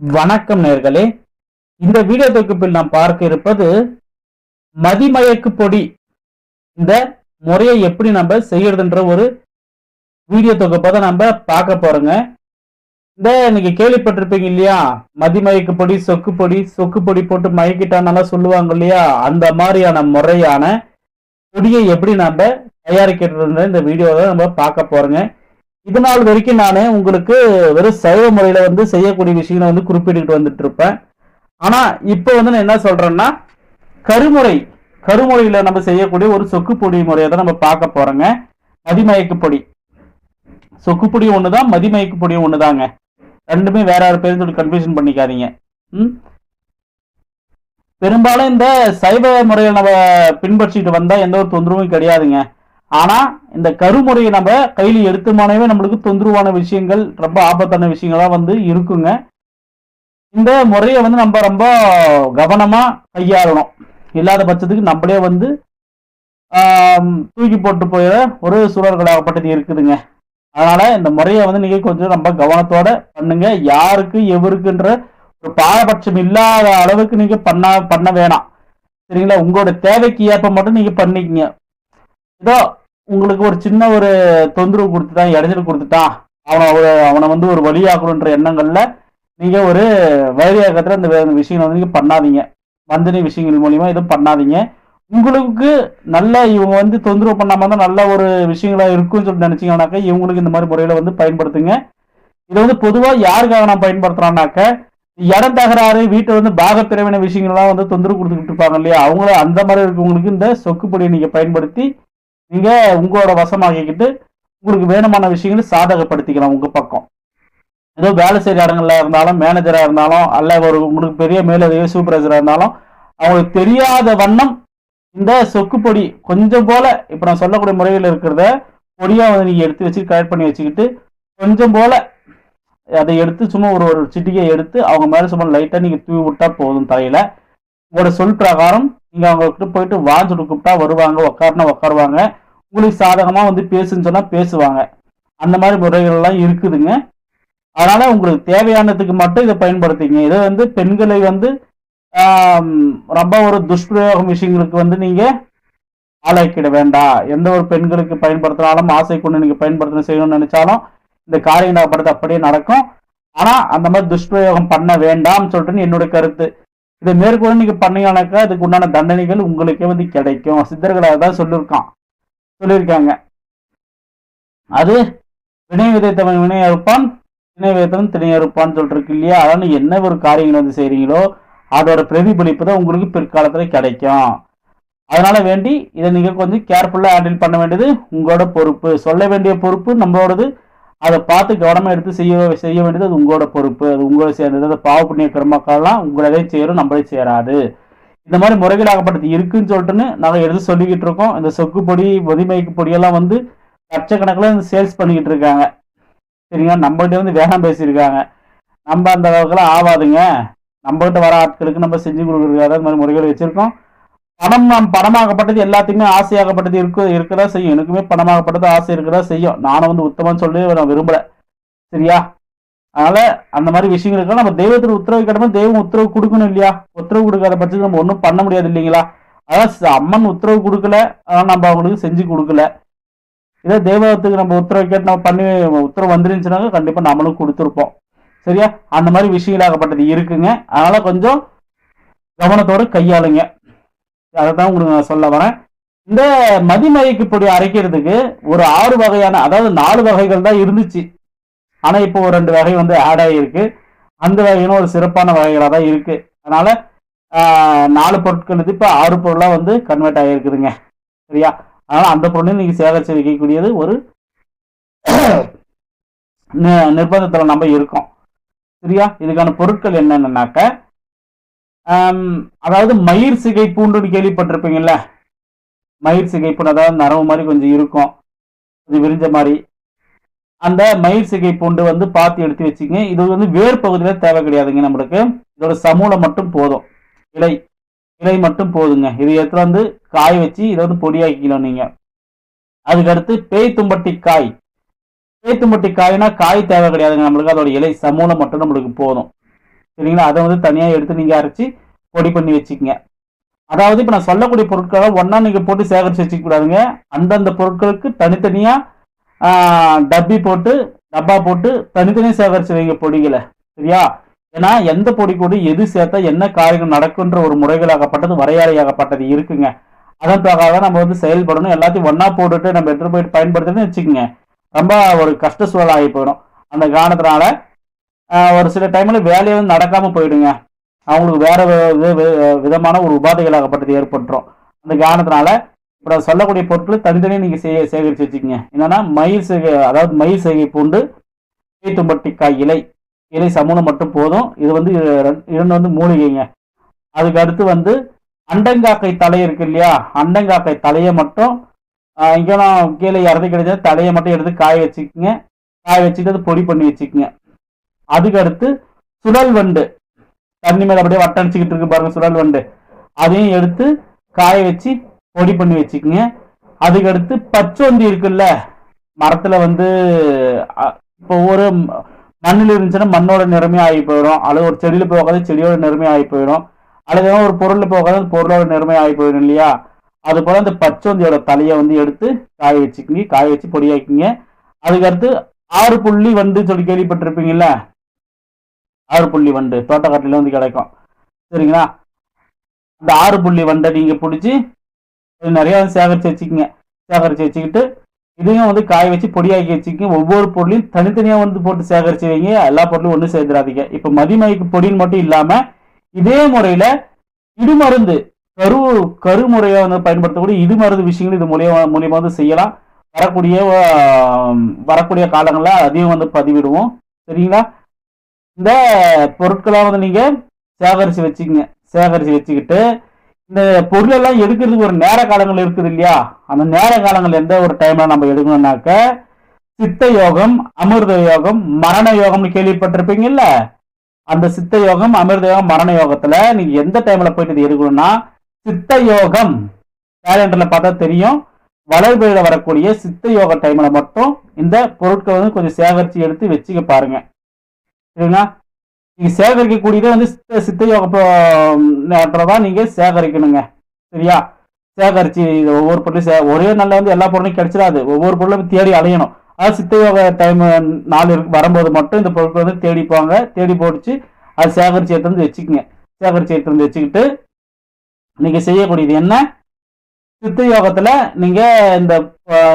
வணக்கம் நேர்களே. இந்த வீடியோ தொகுப்பில் நாம் பார்க்க இருப்பது மதிமயக்கு பொடி. இந்த முறையை எப்படி நம்ம செய்யறதுன்ற ஒரு வீடியோ தொகுப்பை தான் நம்ம பார்க்க போறோங்க. இந்த நீங்க கேள்விப்பட்டிருப்பீங்க இல்லையா? மதிமயக்கு பொடி சொக்கு பொடி சொக்கு பொடி போட்டு மயக்கிட்டான்னு சொல்லுவாங்க இல்லையா? அந்த மாதிரியான முறையான பொடியை எப்படி நம்ம தயாரிக்கிறது இந்த வீடியோவை நம்ம பார்க்க போறோங்க. இது நாள் வரைக்கும் நான் உங்களுக்கு வெறும் சைவ முறையில வந்து செய்யக்கூடிய விஷயங்களை வந்து குறிப்பிட்டுக்கிட்டு வந்துட்டு இருப்பேன் ஆனா இப்போ வந்து நான் என்ன சொல்றேன்னா கருமுறை கருமுறையில நம்ம செய்யக்கூடிய ஒரு சொக்கு பொடி முறையை தான் நம்ம பார்க்க போறோங்க. மதிமயக்கு பொடி. சொக்கு பொடி ஒண்ணுதான் மதிமயக்கு பொடி ஒண்ணுதாங்க. ரெண்டுமே வேற யார் பேரும் சொல்லி கன்ஃபியூஷன் பண்ணிக்காதீங்க. ம்? பெரும்பாலும் இந்த சைவ முறையில் நம்ம பின்பற்றிட்டு வந்தா எந்த ஒரு தொந்தரவும் கிடையாதுங்க. ஆனா இந்த கருமுறையை நம்ம கையில் எடுத்துமானவே நம்மளுக்கு தொந்தரவான விஷயங்கள் ரொம்ப ஆபத்தான விஷயங்களா வந்து இருக்குங்க. இந்த முறையை வந்து நம்ம ரொம்ப கவனமா கையாளணும். இல்லாத பட்சத்துக்கு நம்மளே வந்து தூக்கி போட்டு போயிட ஒரு சூழல்களாகப்பட்டது இருக்குதுங்க. அதனால இந்த முறையை வந்து நீங்க கொஞ்சம் ரொம்ப கவனத்தோட பண்ணுங்க. யாருக்கு எவருக்குன்ற ஒரு பாரபட்சம் இல்லாத அளவுக்கு நீங்க பண்ண பண்ண வேணாம். சரிங்களா? உங்களோட தேவைக்கு ஏற்ப மட்டும் நீங்க பண்ணிக்கங்க. ஏதோ உங்களுக்கு ஒரு சின்ன ஒரு தொந்தரவு கொடுத்துட்டான் இடைஞ்சல் கொடுத்துட்டான் அவனை ஒரு அவனை வந்து ஒரு வழியாக்கணுன்ற எண்ணங்கள்ல நீங்க ஒரு வைரியாக்கத்துல இந்த விஷயங்களை வந்து நீங்க பண்ணாதீங்க. வந்தனி விஷயங்கள் மூலியமா எதுவும் பண்ணாதீங்க. உங்களுக்கு நல்ல இவங்க வந்து தொந்தரவு பண்ணாம தான் நல்ல ஒரு விஷயங்களா இருக்கும்னு சொல்லி நினைச்சீங்கன்னாக்கா இவங்களுக்கு இந்த மாதிரி முறையில வந்து பயன்படுத்துங்க. இதை வந்து பொதுவா யாருக்காக நான் பயன்படுத்துறான்னாக்க இடம் தகராறு வீட்டை வந்து பாகப்பிரிவின விஷயங்கள்லாம் வந்து தொந்தரவு கொடுத்துக்கிட்டு இருப்பாங்க இல்லையா? அவங்கள அந்த மாதிரி இருக்கவங்களுக்கு இந்த சொக்குப்படியை நீங்க பயன்படுத்தி நீங்க உங்களோட வசமாக்கிக்கிட்டு உங்களுக்கு வேணுமான விஷயங்களை சாதகப்படுத்திக்கலாம் உங்க பக்கம். ஏதோ வேலை செய்கிற இடங்கள்ல இருந்தாலும் மேனேஜரா இருந்தாலும் அல்ல ஒரு உங்களுக்கு பெரிய மேலதிக சூப்பர்வைசரா இருந்தாலும் அவங்களுக்கு தெரியாத வண்ணம் இந்த சொக்கு பொடி கொஞ்சம் போல இப்ப நான் சொல்லக்கூடிய முறையில் இருக்கிறத பொடியா வந்து நீங்க எடுத்து வச்சு கலெக்ட் பண்ணி வச்சுக்கிட்டு கொஞ்சம் போல அதை எடுத்து சும்மா ஒரு ஒரு சிட்டிகை எடுத்து அவங்க மேல சும்மா லைட்டா நீங்க தூவி விட்டா போதும் தலையில. உங்களோட சொல் பிரகாரம் நீங்கள் அவங்கக்கிட்ட போயிட்டு வாஞ்சிட்டு கூப்பிட்டா வருவாங்க உட்காருனா உட்காருவாங்க உங்களுக்கு சாதகமாக வந்து பேசுன்னு சொன்னால் பேசுவாங்க. அந்த மாதிரி முறைகள்லாம் இருக்குதுங்க. அதனால் உங்களுக்கு தேவையானதுக்கு மட்டும் இதை பயன்படுத்திங்க. இதை வந்து பெண்களை வந்து ரொம்ப ஒரு துஷ்பிரயோகம் விஷயங்களுக்கு வந்து நீங்கள் ஆளாக்கிட வேண்டாம். எந்த ஒரு பெண்களுக்கு பயன்படுத்தினாலும் ஆசை கொண்டு நீங்கள் பயன்படுத்தணும் செய்யணும்னு நினச்சாலும் இந்த காரியங்களாகப்படுறது அப்படியே நடக்கும். ஆனால் அந்த மாதிரி துஷ்பிரயோகம் பண்ண வேண்டாம்னு சொல்லிட்டு என்னுடைய கருத்து. இதை மேற்கொண்டு நீங்க பண்ணீங்கன்னாக்கா அதுக்கு உண்டான தண்டனைகள் உங்களுக்கே வந்து கிடைக்கும். சித்தர்களாக தான் சொல்லியிருக்கான் சொல்லியிருக்காங்க. அது வினை விதைத்தவன் வினை வினை விதைத்தவன் திணை அறுப்பான்னு சொல்லிட்டு இல்லையா? அதான் என்ன ஒரு காரியங்கள் வந்து செய்றீங்களோ அதோட பிரதிபலிப்பு தான் உங்களுக்கு பிற்காலத்தில் கிடைக்கும். அதனால வேண்டி இதை நீங்க கொஞ்சம் கேர்ஃபுல்லா ஹேண்டில் பண்ண வேண்டியது உங்களோட பொறுப்பு. சொல்ல வேண்டிய பொறுப்பு நம்மளோடது. அதை பார்த்து கவனமாக எடுத்து செய்ய செய்ய வேண்டியது அது உங்களோட பொறுப்பு. அது உங்களோட சேர்ந்தது. அது பாவ புண்ணிய கர்மக்கள்லாம் உங்களதே சேரும் நம்மளே சேராது இந்த மாதிரி முறைகளாகப்பட்டது இருக்குன்னு சொல்லிட்டுன்னு நாங்கள் எடுத்து சொல்லிக்கிட்டு இருக்கோம். இந்த சொக்கு பொடி பொதிமைக்கு பொடியெல்லாம் வந்து லட்சக்கணக்கில் சேல்ஸ் பண்ணிக்கிட்டு இருக்காங்க. சரிங்களா? நம்மகிட்ட வந்து வேகம் பேசியிருக்காங்க. நம்ம அந்த அளவுக்குலாம் ஆகாதுங்க நம்மகிட்ட வர ஆட்களுக்கு நம்ம செஞ்சு கொடுக்குறதுக்காக அந்த மாதிரி முறைகள் வச்சுருக்கோம். பணம் நான் பணமாகப்பட்டது எல்லாத்துக்குமே ஆசையாகப்பட்டது இருக்கு இருக்கதா செய்யும். எனக்குமே பணமாகப்பட்டது ஆசை இருக்கதா செய்யும். நானும் வந்து உத்தமன்னு சொல்லி நான் விரும்பல. சரியா? அதனால அந்த மாதிரி விஷயங்களுக்கு நம்ம தெய்வத்துக்கு உத்தரவு கிடமா தெய்வம் உத்தரவு கொடுக்கணும் இல்லையா? உத்தரவு கொடுக்காத பட்சத்துக்கு நம்ம ஒன்றும் பண்ண முடியாது இல்லைங்களா? அதான் அம்மன் உத்தரவு கொடுக்கல. ஆனால் நம்ம அவங்களுக்கு செஞ்சு கொடுக்கல. இதே தெய்வத்துக்கு நம்ம உத்தரவு கேட்டு நம்ம பண்ணி உத்தரவு வந்துருந்துச்சுனாக்க கண்டிப்பாக நம்மளும் கொடுத்துருப்போம். சரியா? அந்த மாதிரி விஷயங்களாகப்பட்டது இருக்குங்க. அதனால கொஞ்சம் கவனத்தோடு கையாளுங்க. அதை தான் உங்களுக்கு நான் சொல்ல வரேன். இந்த மதிமயக்கு பொடி அரைக்கிறதுக்கு ஒரு ஆறு வகையான அதாவது நாலு வகைகள் தான் இருந்துச்சு. ஆனா இப்போ ஒரு ரெண்டு வகை வந்து ஆட் ஆகியிருக்கு அந்த வகையிலும் ஒரு சிறப்பான வகைகளாக தான் இருக்கு. அதனால நாலு பொருட்கள் இது இப்போ ஆறு பொருளாக வந்து கன்வெர்ட் ஆகியிருக்குதுங்க சரியா? அதனால அந்த பொருளையும் நீங்கள் சேகரித்து வைக்கக்கூடியது ஒரு நிர்பந்தத்தில் நம்ம இருக்கோம். சரியா? இதுக்கான பொருட்கள் என்னென்னனாக்க அதாவது மயிர் சிகை பூண்டுன்னு கேள்விப்பட்டிருப்பீங்கல்ல? மயிர் சிகை பூண்டு அதாவது நரவு மாதிரி கொஞ்சம் இருக்கும். இது விரிஞ்ச மாதிரி. அந்த மயிர் சிகை பூண்டு வந்து பார்த்து எடுத்து வச்சுங்க இது வந்து வேர் பகுதியில் தேவை கிடையாதுங்க நம்மளுக்கு. இதோட சமூலம் மட்டும் போதும். இலை இலை மட்டும் போதுங்க. இது எடுத்து வந்து காய வச்சு இதை வந்து பொடியாக்கிக்கலாம் நீங்க. அதுக்கு அடுத்து பேய் தும்பட்டி காய். பேய் தும்பட்டி காய்னா காய் தேவை கிடையாதுங்க நம்மளுக்கு. அதோட இலை சமூலம் மட்டும் நம்மளுக்கு போதும். சரிங்களா? அதை வந்து தனியாக எடுத்து நீங்கள் அரைச்சி பொடி பண்ணி வச்சுக்கங்க. அதாவது இப்போ நான் சொல்லக்கூடிய பொருட்களை ஒன்றா நீங்கள் போட்டு சேகரித்து வச்சுக்கூடாதுங்க அந்தந்த பொருட்களுக்கு தனித்தனியாக டப்பி போட்டு டப்பா போட்டு தனித்தனியாக சேகரித்து வைங்க பொடிகளை. சரியா? ஏன்னா எந்த பொடி கூட எது சேர்த்தா என்ன காரியங்கள் நடக்குன்ற ஒரு முறைகளாகப்பட்டது வரையறையாகப்பட்டது இருக்குங்க. அதன் பிரகாரம் நம்ம வந்து செயல்படணும். எல்லாத்தையும் ஒன்றா போட்டுட்டு நம்ம எடுத்துட்டு போயிட்டு பயன்படுத்துறதுன்னு வச்சுக்கோங்க. ரொம்ப ஒரு கஷ்ட சூழல் ஆகி போயிடும். அந்த காரணத்தினால ஒரு சில டைம்ல வேலையை வந்து நடக்காம போயிடுங்க. அவங்களுக்கு வேற வி- விதமான ஒரு உபாதைகளாகப்பட்டது ஏற்பட்டுரும். அந்த காரணத்தினால இப்போ சொல்லக்கூடிய பொருட்கள் தனித்தனியாக நீங்க சே சேகரித்து வச்சுக்கோங்க. என்னன்னா மயில் சேகை அதாவது மயில் சேகை பூண்டு தும்பட்டிக்காய் இலை இலை சமூகம் மட்டும் போதும். இது வந்து இரண்டு வந்து மூலிகைங்க. அதுக்கு அடுத்து வந்து அண்டங்காக்கை தலை இருக்கு இல்லையா? அண்டங்காக்கை தலையை மட்டும் இங்கே நான் கீழே இறந்து கிடைச்சா தலையை மட்டும் எடுத்து காய வச்சுக்கோங்க. காய வச்சுட்டு அது பொடி பண்ணி வச்சுக்கோங்க. அதுக்கு அடுத்து சுழல் வண்டு. தண்ணி மேல அப்படியே வட்டடிச்சுக்கிட்டு இருக்கு பாருங்க சுழல் வண்டு. அதையும் எடுத்து காய வச்சு பொடி பண்ணி வச்சுக்கோங்க. அதுக்கு அடுத்து பச்சோந்தி இருக்குல்ல மரத்துல வந்து இப்போ ஒரு மண்ணில் இருந்துச்சுன்னா மண்ணோட நிறமே ஆகி போயிடும். அல்லது ஒரு செடியில் போகாத செடியோட நிறமே ஆகி போயிடும். அல்லது ஒரு பொருள் போகாத அந்த பொருளோட நிறமே ஆகி போயிடும் இல்லையா? அது போல அந்த பச்சோந்தியோட தலையை வந்து எடுத்து காய வச்சுக்கிங்க. காய வச்சு பொடியாக்கிங்க அதுக்கடுத்து ஆறு புள்ளி வந்து சொல்லி கேள்விப்பட்டிருப்பீங்கல்ல ஆறு புள்ளி வண்டு தோட்டக்காட்டில வந்து கிடைக்கும். சரிங்களா? இந்த ஆறு புள்ளி வண்டை நீங்க பிடிச்சி நிறைய வந்து சேகரிச்சு வச்சுக்கோங்க. சேகரிச்சு வச்சுக்கிட்டு இதையும் வந்து காய வச்சு பொடியாக்கி வச்சுக்கோங்க. ஒவ்வொரு பொருளையும் தனித்தனியா வந்து போட்டு சேகரிச்சு வைங்க. எல்லா பொருளும் ஒன்றும் சேர்த்துடாதீங்க இப்போ மதிமைக்கு பொடின்னு மட்டும் இல்லாம இதே முறையில இடுமருந்து கரு கரு முறையை வந்து பயன்படுத்தக்கூடிய இடுமருந்து விஷயங்கள் இது மூலியமா மூலியமா வந்து செய்யலாம். வரக்கூடிய வரக்கூடிய காலங்களில் அதையும் வந்து பதிவிடுவோம். சரிங்களா? இந்த பொருட்களை வந்து நீங்க சேகரிச்சு வச்சுக்கங்க. சேகரிச்சு வச்சுக்கிட்டு இந்த பொருள் எல்லாம் எடுக்கிறதுக்கு ஒரு நேர காலங்கள் இருக்குது இல்லையா? அந்த நேர காலங்கள் எந்த ஒரு டைம்ல நம்ம எடுக்கணும்னாக்க சித்த யோகம் அமிர்த யோகம் மரண யோகம்னு கேள்விப்பட்டிருப்பீங்கல்ல? அந்த சித்த யோகம் அமிர்த யோகம் மரண யோகத்துல நீங்க எந்த டைம்ல போயிட்டு இது எடுக்கணும்னா சித்த யோகம் கேலண்டர்ல பார்த்தா தெரியும். வளர்பிறையில வரக்கூடிய சித்த யோக டைம்ல மட்டும் இந்த பொருட்களை வந்து கொஞ்சம் சேகரிச்சு எடுத்து வச்சுக்க பாருங்க. சரிங்களா? நீங்க சேகரிக்கக்கூடியதை வந்து சித்த சித்த யோக நேரத்தில் நீங்க சேகரிக்கணுங்க. சரியா? சேகரிச்சு இது ஒவ்வொரு பொருளும் சே ஒரே நாள்ல வந்து எல்லா பொருளும் கிடைச்சிடாது. ஒவ்வொரு பொருளும் தேடி அலையணும். அதாவது சித்த யோக டைம் நாள் வரும்போது மட்டும் இந்த பொருட்கள் வந்து தேடி போங்க. தேடி போடிச்சு அது சேகரிச்சு எடுத்து வந்து வச்சுக்கோங்க. சேகரிச்சு எடுத்து வந்து வச்சுக்கிட்டு நீங்க செய்யக்கூடியது என்ன? சித்த யோகத்துல நீங்க இந்த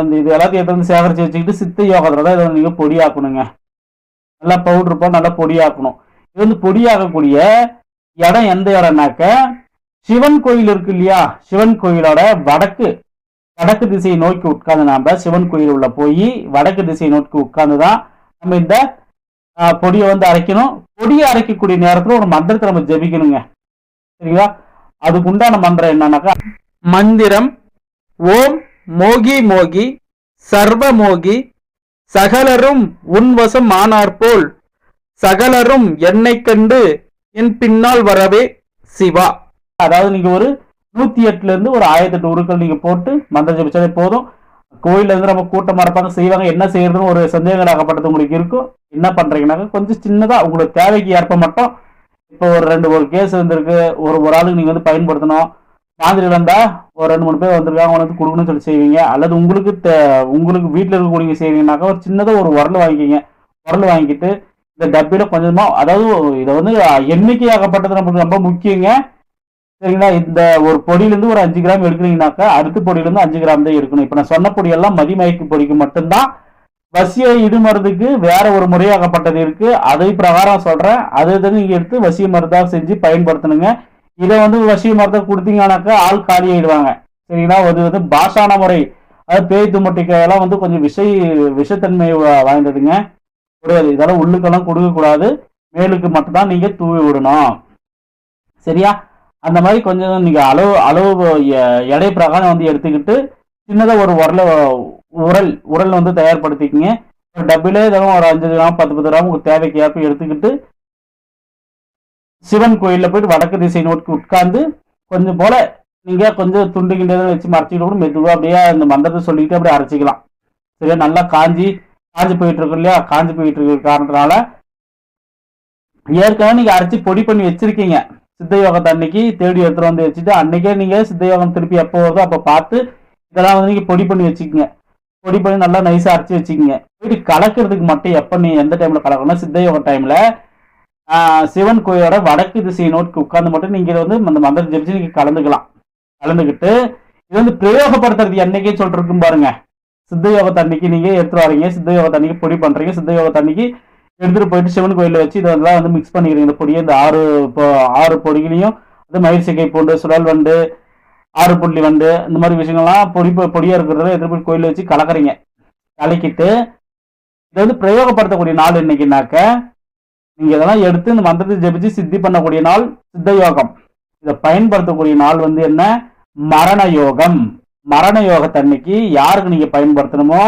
இந்த இது எல்லாத்தையும் எடுத்து வந்து சேகரிச்சு வச்சுக்கிட்டு சித்த யோகத்துல தான் இதை நீங்க பொடியாக்கணுங்க. நல்லா பவுடர் போட்டு நல்லா பொடியாக்கணும். இது வந்து பொடியாக்கக்கூடிய இடம் எந்த இடம்னாக்க சிவன் கோயில் இருக்கு இல்லையா? சிவன் கோயிலோட வடக்கு வடக்கு திசையை நோக்கி உட்கார்ந்து நாம சிவன் கோயில் உள்ள போய் வடக்கு திசையை நோக்கி உட்கார்ந்து தான் நம்ம இந்த ஆஹ், பொடியை வந்து அரைக்கணும். பொடியை அரைக்கக்கூடிய நேரத்தில் ஒரு மந்திரத்தை நம்ம ஜபிக்கணுங்க. சரிங்களா? அதுக்கு உண்டான மந்திரம் என்னன்னாக்கா மந்திரம் ஓம் மோகி மோகி சர்வ மோகி சகலரும் உன்வசம் ஆனாற்போல் சகலரும் என்னை கண்டு என் பின்னால் வரவே சிவா. அதாவது நீங்க ஒரு நூத்தி எட்டுல இருந்து ஒரு ஆயிரத்தி எட்டு உருக்கள் நீங்க போட்டு மந்திரம் ஜபிச்சாலே போதும். கோயில இருந்து நம்ம கூட்டமா இருப்பாங்க செய்வாங்க என்ன செய்யறதுன்னு ஒரு சந்தேகங்களாகப்பட்டது உங்களுக்கு இருக்கும். என்ன பண்றீங்கன்னாக்க கொஞ்சம் சின்னதா உங்களுக்கு தேவைக்கு ஏற்ப மட்டும் இப்போ ஒரு ரெண்டு ஒரு கேஸ் இருந்திருக்கு ஒரு ஒரு ஆளுக்கு நீங்க வந்து பயன்படுத்தணும். மாதிரி வந்தா ஒரு ரெண்டு மூணு பேர் வந்திருக்காங்க உனக்கு வந்து கொடுக்கணும்னு சொல்லி செய்வீங்க. அல்லது உங்களுக்கு உங்களுக்கு வீட்டில் இருக்கக்கூடிய செய்வீங்கன்னாக்கா ஒரு சின்னதாக ஒரு உரல் வாங்கிக்கிங்க. உரல் வாங்கிட்டு இந்த டப்பில கொஞ்சமாக அதாவது இதை வந்து எண்ணிக்கையாகப்பட்டது நமக்கு ரொம்ப முக்கியங்க. சரிங்களா? இந்த ஒரு பொடியிலேருந்து ஒரு அஞ்சு கிராம் எடுக்கிறீங்கனாக்கா அடுத்த பொடியிலேருந்து அஞ்சு கிராம் தான் எடுக்கணும். இப்போ நான் சொன்ன பொடியெல்லாம் மதிமயக்கு பொடிக்கு மட்டும்தான். வசிய இடுமருந்துக்கு வேற ஒரு முறையாகப்பட்டது இருக்கு. அதை பிரகாரம் சொல்றேன். அதை தான் நீங்க எடுத்து வசிய மருந்தாக செஞ்சு பயன்படுத்தணுங்க. இதை வந்து வசிய மரத்தை கொடுத்தீங்கன்னாக்கா ஆள் காலி ஆயிடுவாங்க சரிங்களா? அது வந்து பாஷான முறை. அதாவது பேய் தும்பட்டிக்காயெல்லாம் வந்து கொஞ்சம் விஷை விஷத்தன்மை வாய்ந்ததுங்க. கூடாது இதெல்லாம் உள்ளுக்கெல்லாம் கொடுக்கக்கூடாது. மேலுக்கு மட்டும்தான் நீங்க தூவி விடணும். சரியா? அந்த மாதிரி கொஞ்சம் நீங்க அளவு அளவு எடை பிரகாரம் வந்து எடுத்துக்கிட்டு சின்னதாக ஒரு உரல உரல் உரல் வந்து தயார்படுத்திக்கிங்க. ஒரு டப்பிலே இதெல்லாம் ஒரு அஞ்சு கிராம் பத்து பத்து கிராம் உங்களுக்கு தேவைக்கு ஏற்ப எடுத்துக்கிட்டு சிவன் கோயிலில் போயிட்டு வடக்கு திசை நோக்கி உட்கார்ந்து கொஞ்சம் போல நீங்கள் கொஞ்சம் துண்டு கிண்டதை வச்சு மறைச்சிக்கிட்டு கூட மெதுவாக அப்படியே அந்த மந்திரத்தை சொல்லிக்கிட்டு அப்படியே அரைச்சிக்கலாம். சரியா? நல்லா காஞ்சி காஞ்சி போயிட்டு இருக்கு இல்லையா? காஞ்சி போயிட்டு இருக்கிற காரணத்தினால ஏற்கனவே நீங்கள் அரைச்சி பொடி பண்ணி வச்சிருக்கீங்க. சித்த யோகத்தை அன்னைக்கு தேடி எடுத்துகிட்டு வந்து வச்சுட்டு அன்னைக்கே நீங்கள் சித்த யோகம் திருப்பி எப்போ வருதோ அப்போ பார்த்து இதெல்லாம் வந்து நீங்கள் பொடி பண்ணி வச்சுக்கோங்க. பொடி பண்ணி நல்லா நைஸாக அரைச்சி வச்சுக்கோங்க. போயிட்டு கலக்கிறதுக்கு மட்டும் எப்போ நீ எந்த டைமில் கலக்கணும்னா சித்த டைமில் சிவன் கோயிலோட வடக்கு திசை நோக்கி உட்கார்ந்து மட்டும் நீங்க வந்து அந்த மந்திரம் ஜெபிச்சு நீங்க கலந்துக்கலாம். கலந்துக்கிட்டு இது வந்து பிரயோகப்படுத்துறது என்னைக்கே சொல்லிருக்கும் பாருங்க. சித்த யோகத்தை அன்னைக்கு நீங்க எடுத்துட்டு வரீங்க. சித்த யோகத்தை அன்னைக்கு பொடி பண்றீங்க. சித்த யோகத்தை அன்னைக்கு எடுத்துட்டு போயிட்டு சிவன் கோயிலில் வச்சு இதெல்லாம் வந்து மிக்ஸ் பண்ணிக்கிறீங்க. இந்த பொடியை இந்த ஆறு இப்போ ஆறு பொடிகளையும் அது மயில் சிக்கை பூண்டு சுழல் வண்டு ஆறு புள்ளி வண்டு இந்த மாதிரி விஷயங்கள்லாம் பொடி பொ- பொடியா இருக்கிறத எடுத்துட்டு போய் கோயில்ல வச்சு கலக்குறீங்க. கலக்கிட்டு இதை வந்து பிரயோகப்படுத்தக்கூடிய நாள் இன்னைக்குனாக்க நீங்க இதெல்லாம் எடுத்து இந்த மந்திரத்தை ஜெபிச்சு சித்தி பண்ணக்கூடிய நாள் சித்த யோகம் இதை பயன்படுத்தக்கூடிய நாள் வந்து என்ன? மரண யோகம். மரண யோகத்தன்னைக்கு யாருக்கு நீங்க பயன்படுத்தணுமோ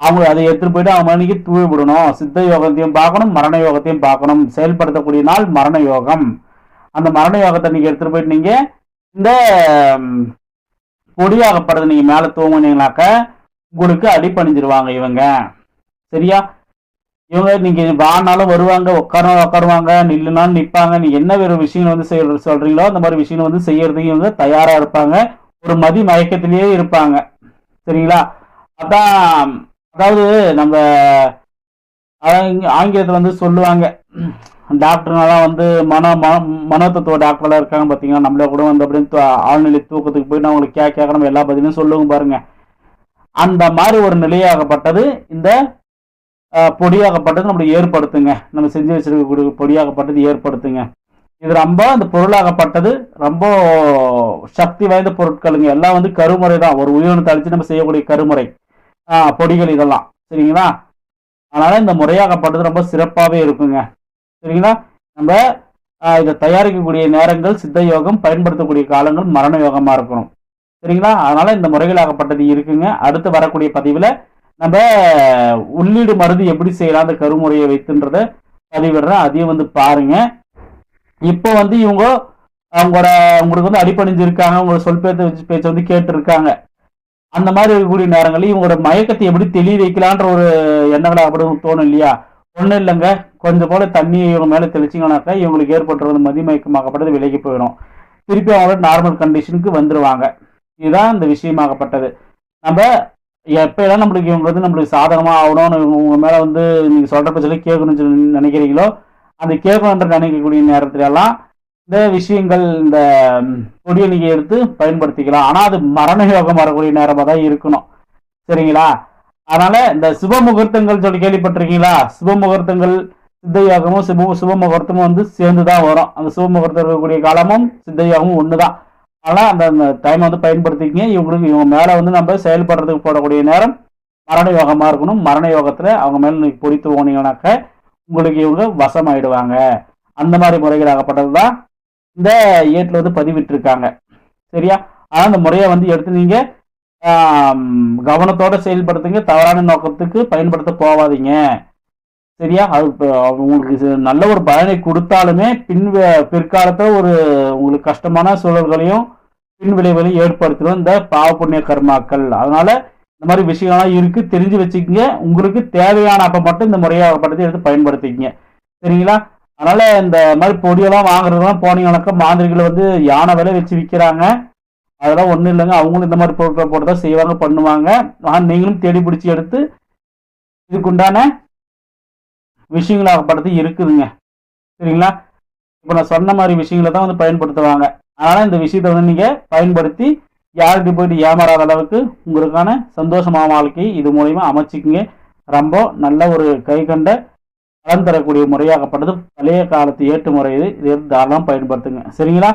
அவங்க அதை எடுத்துட்டு போயிட்டு அவங்க மணிக்கு தூவி விடணும். சித்த யோகத்தையும் பார்க்கணும் மரண யோகத்தையும் பார்க்கணும். செயல்படுத்தக்கூடிய நாள் மரண யோகம். அந்த மரண யோகத்தை நீங்க எடுத்துட்டு போயிட்டு நீங்க இந்த பொடியாகப்படுறது நீங்க மேல தூங்குனீங்கனாக்க உங்களுக்கு அடிப்பணிஞ்சிருவாங்க இவங்க. சரியா? இவங்க நீங்க வானாலும் வருவாங்க உட்கார உட்காருவாங்க நில்லுனாலும் நிப்பாங்க. நீ என்ன வேறு விஷயம் வந்து செய்ய சொல்றீங்களோ அந்த மாதிரி விஷயம் வந்து செய்யறதுக்கு இவங்க தயாரா இருப்பாங்க. ஒரு மதி மயக்கத்திலேயே இருப்பாங்க. சரிங்களா? அதான் அதாவது நம்ம அதான் ஆங்கிலத்துல வந்து சொல்லுவாங்க. டாக்டர்னாலாம் வந்து மன மன மனோதத்துவ டாக்டர்லாம் இருக்காங்க பார்த்தீங்கன்னா நம்மள கூட வந்து அப்படின்னு தூ- ஆழ்நிலை தூக்கத்துக்கு போய் நான் உங்களுக்கு கே கேட்க எல்லா பதிலும் சொல்லுங்க பாருங்க. அந்த மாதிரி ஒரு நிலையாகப்பட்டது இந்த பொடியாகப்பட்டது நம்மளுக்கு ஏற்படுத்துங்க. நம்ம செஞ்சு வச்சிருக்கக்கூடிய பொடியாகப்பட்டது ஏற்படுத்துங்க. இது ரொம்ப அந்த பொருளாகப்பட்டது ரொம்ப சக்தி வாய்ந்த பொருட்களுங்க. எல்லாம் வந்து கருமுறை தான். ஒரு உயிரினத்தை அழிச்சு நம்ம செய்யக்கூடிய கருமுறை. பொடிகள் இதெல்லாம். சரிங்களா? அதனால இந்த முறையாகப்பட்டது ரொம்ப சிறப்பாகவே இருக்குங்க. சரிங்களா? நம்ம இதை தயாரிக்கக்கூடிய நேரங்கள் சித்த யோகம் பயன்படுத்தக்கூடிய காலங்கள் மரண யோகமாக இருக்கணும். சரிங்களா? அதனால இந்த முறைகளாகப்பட்டது இருக்குங்க. அடுத்து வரக்கூடிய பதிவில் நம்ம உள்ளீடு மருந்து எப்படி செய்யலாம் அந்த கருமுறையை வைத்துன்றத பதிவிடுறேன். அதையும் வந்து பாருங்க. இப்போ வந்து இவங்க அவங்களோட உங்களுக்கு வந்து அடிப்பணிஞ்சிருக்காங்க உங்களோட சொல் பேச்ச வச்சு பேச்ச வந்து கேட்டிருக்காங்க. அந்த மாதிரி இருக்கக்கூடிய நேரங்களில் இவங்களோட மயக்கத்தை எப்படி தெளிய வைக்கலான்ற ஒரு எண்ணங்களை அப்படி தோணும் இல்லையா? ஒன்றும் இல்லைங்க. கொஞ்சம் போல தண்ணி இவங்க மேலே தெளிச்சிங்கனாக்கா இவங்களுக்கு ஏற்பட்டுறது மதிமயக்கமாகப்பட்டது விலகி போயிடும். திருப்பி அவங்களோட நார்மல் கண்டிஷனுக்கு வந்துடுவாங்க இதுதான் இந்த விஷயமாகப்பட்டது. நம்ம எப்பெல்லாம் நம்மளுக்கு இவங்க வந்து நம்மளுக்கு சாதகமாக ஆகணும்னு உங்கள் மேலே வந்து நீங்கள் சொல்கிற சொல்லி கேட்கணும்னு சொல்லி நினைக்கிறீங்களோ அந்த கேட்கணுன்ற நினைக்கக்கூடிய நேரத்துலலாம் இந்த விஷயங்கள் இந்த ம், நீங்கள் எடுத்து பயன்படுத்திக்கலாம். ஆனால் அது மரண யோகம் வரக்கூடிய நேரமாக தான் இருக்கணும். சரிங்களா? அதனால் இந்த சுப முகூர்த்தங்கள் சொல்லி கேள்விப்பட்டிருக்கீங்களா? சுப முகூர்த்தங்கள் சித்த யோகமும் சுப சுப முகூர்த்தமும் வந்து சேர்ந்து தான் வரும். அந்த சுப முகூர்த்தம் இருக்கக்கூடிய காலமும் சித்த யோகமும் ஒன்று தான் ஆனால் அந்த அந்த டைம் வந்து பயன்படுத்திக்கிங்க. இவங்களுக்கு இவங்க மேலே வந்து நம்ம செயல்படுறதுக்கு போடக்கூடிய நேரம் மரண யோகமாக இருக்கணும். மரண யோகத்தில் அவங்க மேலே நீங்கள் பொடித்து போனீங்கன்னாக்க உங்களுக்கு இவங்க வசமாயிடுவாங்க. அந்த மாதிரி முறைகள் ஆகப்பட்டது தான் இந்த ஏட்டில் வந்து பதிவிட்டிருக்காங்க. சரியா? ஆனால் அந்த முறையை வந்து எடுத்து நீங்கள் கவனத்தோடு செயல்படுத்துங்க. தவறான நோக்கத்துக்கு பயன்படுத்த போகாதீங்க. சரியா? அது உங்களுக்கு நல்ல ஒரு பயனை கொடுத்தாலுமே பின் பிற்காலத்தில் ஒரு உங்களுக்கு கஷ்டமான சூழல்களையும் பின் விளைவுகளையும் ஏற்படுத்திடும் இந்த பாவ புண்ணிய கர்மாக்கள். அதனால இந்த மாதிரி விஷயங்கள்லாம் இருக்கு தெரிஞ்சு வச்சுக்கோங்க. உங்களுக்கு தேவையான அப்போ மட்டும் இந்த முறையாகப்பட்டதை எடுத்து பயன்படுத்திக்கங்க. சரிங்களா? அதனால இந்த மாதிரி பொடியெல்லாம் வாங்குறதுலாம் போனீங்கன்னாக்கா மாந்திரிகளை வந்து யானை விலை வச்சு விற்கிறாங்க அதெல்லாம் ஒன்றும் இல்லைங்க. அவங்களும் இந்த மாதிரி பொருட்களை போட்டு தான் செய்வாங்க பண்ணுவாங்க. ஆனால் நீங்களும் தேடி பிடிச்சி எடுத்து இதுக்குண்டான விஷயங்களாகப்பட்டது இருக்குதுங்க. சரிங்களா? இப்போ நான் சொன்ன மாதிரி விஷயங்களை தான் வந்து பயன்படுத்துவாங்க. அதனால் இந்த விஷயத்தை வந்து நீங்கள் பயன்படுத்தி யார்கிட்ட போயிட்டு ஏமாறாத அளவுக்கு உங்களுக்கான சந்தோஷமான வாழ்க்கையை இது மூலயமா அமைச்சிக்கிங்க. ரொம்ப நல்ல ஒரு கை கண்ட பலன் தரக்கூடிய முறையாகப்பட்டது. பழைய காலத்து ஏற்று முறை இது இது பயன்படுத்துங்க. சரிங்களா?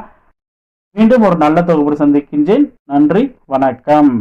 மீண்டும் ஒரு நல்ல தொகுப்பு சந்திக்கின்றேன். நன்றி. வணக்கம்.